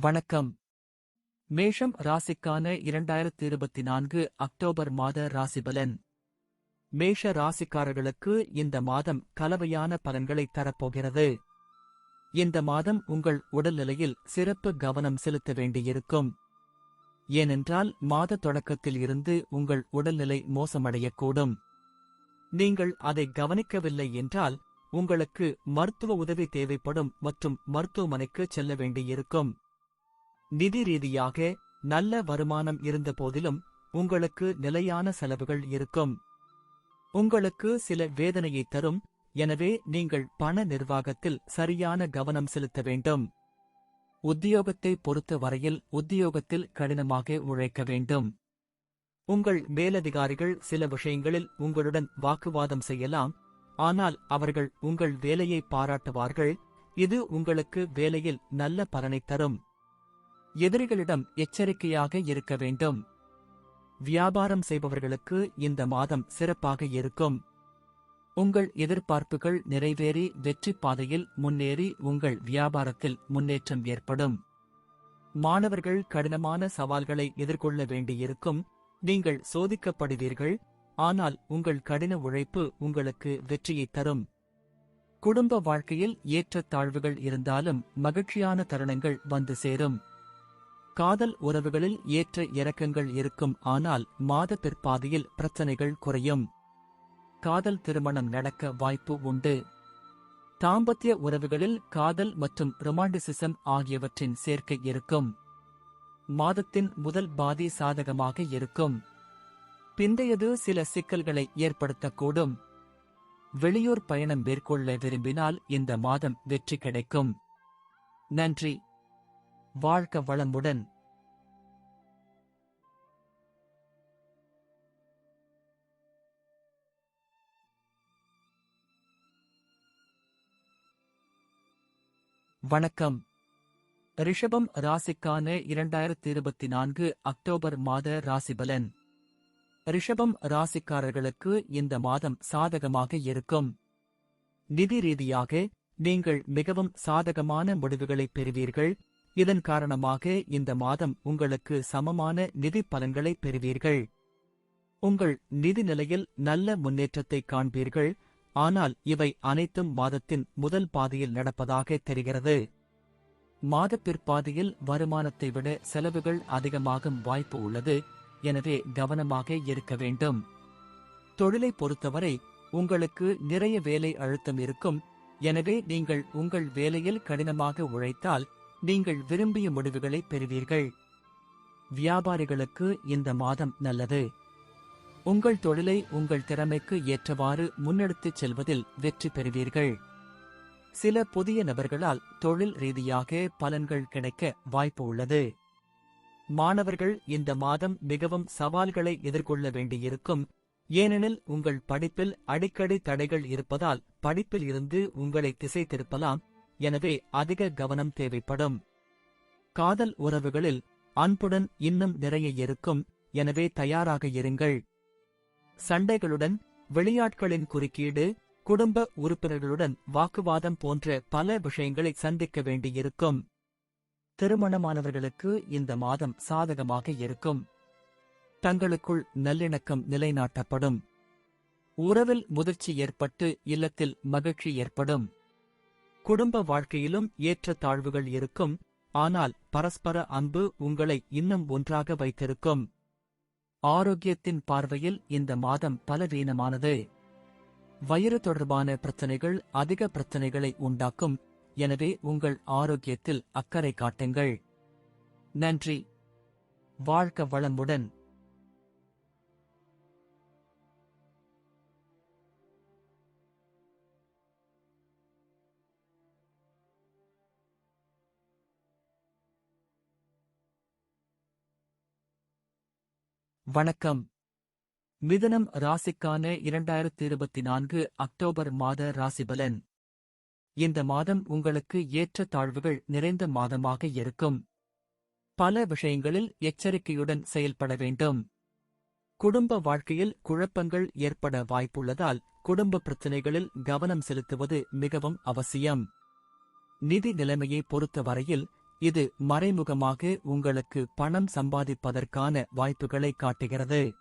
வணக்கம். மேஷம் ராசிக்கான இரண்டாயிரத்தி இருபத்தி நான்கு அக்டோபர் மாத ராசிபலன். மேஷ ராசிக்காரர்களுக்கு இந்த மாதம் கலவையான பலன்களை தரப்போகிறது. இந்த மாதம் உங்கள் உடல்நிலையில் சிறப்பு கவனம் செலுத்த வேண்டியிருக்கும். ஏனென்றால் மாத தொடக்கத்தில் இருந்து உங்கள் உடல்நிலை மோசமடையக்கூடும். நீங்கள் அதை கவனிக்கவில்லை என்றால் உங்களுக்கு மருத்துவ உதவி தேவைப்படும் மற்றும் மருத்துவமனைக்கு செல்ல வேண்டியிருக்கும். நிதி ரீதியாக நல்ல வருமானம் இருந்த போதிலும் உங்களுக்கு நிலையான செலவுகள் இருக்கும். உங்களுக்கு சில வேதனையை தரும் எனவே நீங்கள் பண நிர்வாகத்தில் சரியான கவனம் செலுத்த வேண்டும். உத்தியோகத்தை பொறுத்த வரையில் உத்தியோகத்தில் கடினமாக உழைக்க வேண்டும். உங்கள் மேலதிகாரிகள் சில விஷயங்களில் உங்களுடன் வாக்குவாதம் செய்யலாம் ஆனால் அவர்கள் உங்கள் வேலையை பாராட்டுவார்கள் இது உங்களுக்கு வேலையில் நல்ல பலனை தரும். எதிரிகளிடம் எச்சரிக்கையாக இருக்க வேண்டும். வியாபாரம் செய்பவர்களுக்கு இந்த மாதம் சிறப்பாக இருக்கும். உங்கள் எதிர்பார்ப்புகள் நிறைவேறி வெற்றி பாதையில் முன்னேறி உங்கள் வியாபாரத்தில் முன்னேற்றம் ஏற்படும். மாணவர்கள் கடினமான சவால்களை எதிர்கொள்ள வேண்டியிருக்கும். நீங்கள் சோதிக்கப்படுவீர்கள். ஆனால் உங்கள் கடின உழைப்பு உங்களுக்கு வெற்றியை தரும். குடும்ப வாழ்க்கையில் ஏற்றத்தாழ்வுகள் இருந்தாலும் மகிழ்ச்சியான தருணங்கள் வந்து சேரும். காதல் உறவுகளில் ஏற்ற இறக்கங்கள் இருக்கும் ஆனால் மாத பிற்பாதையில் பிரச்சனைகள் குறையும். காதல் திருமணம் நடக்க வாய்ப்பு உண்டு. தாம்பத்திய உறவுகளில் காதல் மற்றும் ரொமாண்டிசிசம் ஆகியவற்றின் சேர்க்கை இருக்கும். மாதத்தின் முதல் பாதி சாதகமாக இருக்கும். பிந்தையது சில சிக்கல்களை ஏற்படுத்தக்கூடும். வெளியூர் பயணம் மேற்கொள்ள விரும்பினால் இந்த மாதம் வெற்றி கிடைக்கும். நன்றி. வாழ்க்க வளமுடன். வணக்கம். ரிஷபம் ராசிக்கான இரண்டாயிரத்தி இருபத்தி நான்கு அக்டோபர் மாத ராசிபலன். ரிஷபம் ராசிக்காரர்களுக்கு இந்த மாதம் சாதகமாக இருக்கும். நிதி ரீதியாக நீங்கள் மிகவும் சாதகமான முடிவுகளை பெறுவீர்கள். இதன் காரணமாக இந்த மாதம் உங்களுக்கு சமமான நிதி பலன்களை பெறுவீர்கள். உங்கள் நிதி நிலையில் நல்ல முன்னேற்றத்தை காண்பீர்கள். ஆனால் இவை அனைத்தும் மாதத்தின் முதல் பாதியில் நடப்பதாக தெரிகிறது. மாத பிற்பாதியில் வருமானத்தை விட செலவுகள் அதிகமாகும் வாய்ப்பு உள்ளது. எனவே கவனமாக இருக்க வேண்டும். தொழிலை பொறுத்தவரை உங்களுக்கு நிறைய வேலை அழுத்தம் இருக்கும். எனவே நீங்கள் உங்கள் வேலையில் கடினமாக உழைத்தால் நீங்கள் விரும்பிய முடிவுகளை பெறுவீர்கள். வியாபாரிகளுக்கு இந்த மாதம் நல்லது. உங்கள் தொழிலை உங்கள் திறமைக்கு ஏற்றவாறு முன்னெடுத்துச் செல்வதில் வெற்றி பெறுவீர்கள். சில புதிய நபர்களால் தொழில் ரீதியாக பலன்கள் கிடைக்க வாய்ப்பு உள்ளது. மாணவர்கள் இந்த மாதம் மிகவும் சவால்களை எதிர்கொள்ள வேண்டியிருக்கும். ஏனெனில் உங்கள் படிப்பில் அடிக்கடி தடைகள் இருப்பதால் படிப்பில் இருந்து உங்களை திசை திருப்பலாம். எனவே அதிக கவனம் தேவைப்படும். காதல் உறவுகளில் அன்புடன் இன்னும் நிறைய இருக்கும் எனவே தயாராக இருங்கள். சண்டைகளுடன் வெளியாட்களின் குறுக்கீடு குடும்ப உறுப்பினர்களுடன் வாக்குவாதம் போன்ற பல விஷயங்களை சந்திக்க வேண்டியிருக்கும். திருமணமானவர்களுக்கு இந்த மாதம் சாதகமாக இருக்கும். தங்களுக்குள் நல்லிணக்கம் நிலைநாட்டப்படும். உறவில் முதிர்ச்சி ஏற்பட்டு இல்லத்தில் மகிழ்ச்சி ஏற்படும். குடும்ப வாழ்க்கையிலும் ஏற்ற தாழ்வுகள் இருக்கும். ஆனால் பரஸ்பர அன்பு உங்களை இன்னும் ஒன்றாக வைத்திருக்கும். ஆரோக்கியத்தின் பார்வையில் இந்த மாதம் பலவீனமானது. வயிறு தொடர்பான பிரச்சனைகள் அதிக பிரச்சனைகளை உண்டாக்கும். எனவே உங்கள் ஆரோக்கியத்தில் அக்கறை காட்டுங்கள். நன்றி. வாழ்க்க வளமுடன். வணக்கம். மிதனம் ராசிக்கான இரண்டாயிரத்தி இருபத்தி நான்கு அக்டோபர் மாத ராசிபலன். இந்த மாதம் உங்களுக்கு ஏற்ற தாழ்வுகள் நிறைந்த மாதமாக இருக்கும். பல விஷயங்களில் எச்சரிக்கையுடன் செயல்பட வேண்டும். குடும்ப வாழ்க்கையில் குழப்பங்கள் ஏற்பட வாய்ப்புள்ளதால் குடும்ப பிரச்சினைகளில் கவனம் செலுத்துவது மிகவும் அவசியம். நிதி நிலைமையை பொறுத்தவரையில் இது மறைமுகமாக உங்களுக்கு பணம் சம்பாதிப்பதற்கான வாய்ப்புகளை காட்டுகிறது.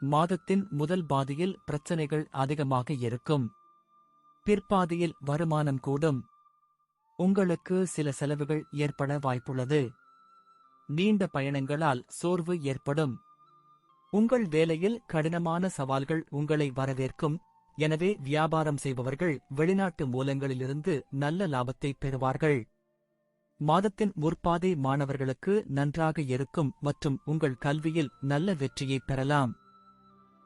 மாதத்தின் முதல் பாதியில் பிரச்சனைகள் அதிகமாக இருக்கும். பிற்பாதியில் வருமானம் கூடும். உங்களுக்கு சில செலவுகள் ஏற்பட வாய்ப்புள்ளது. நீண்ட பயணங்களால் சோர்வு ஏற்படும். உங்கள் வேலையில் கடினமான சவால்கள் உங்களை வரவேற்கும். எனவே வியாபாரம் செய்பவர்கள் வெளிநாட்டு மூலங்களிலிருந்து நல்ல லாபத்தை பெறுவார்கள். மாதத்தின் முற்பாதை மாணவர்களுக்கு நன்றாக இருக்கும் மற்றும் உங்கள் கல்வியில் நல்ல வெற்றியை பெறலாம்.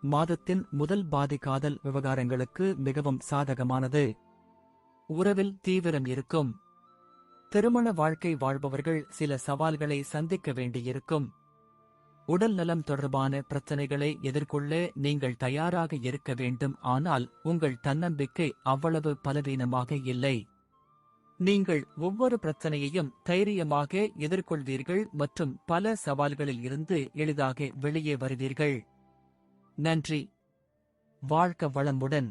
மாதத்தின் முதல் பாதி காதல் விவகாரங்களுக்கு மிகவும் சாதகமானது. உறவில் தீவிரம் இருக்கும். திருமண வாழ்க்கை வாழ்பவர்கள் சில சவால்களை சந்திக்க வேண்டியிருக்கும். உடல் நலம் தொடர்பான பிரச்சனைகளை எதிர்கொள்ள நீங்கள் தயாராக இருக்க வேண்டும் ஆனால் உங்கள் தன்னம்பிக்கை அவ்வளவு பலவீனமாக இல்லை. நீங்கள் ஒவ்வொரு பிரச்சனையையும் தைரியமாக எதிர்கொள்வீர்கள் மற்றும் பல சவால்களில் இருந்து எளிதாக வெளியே வருவீர்கள். நன்றி. வாழ்க்க வளமுடன்.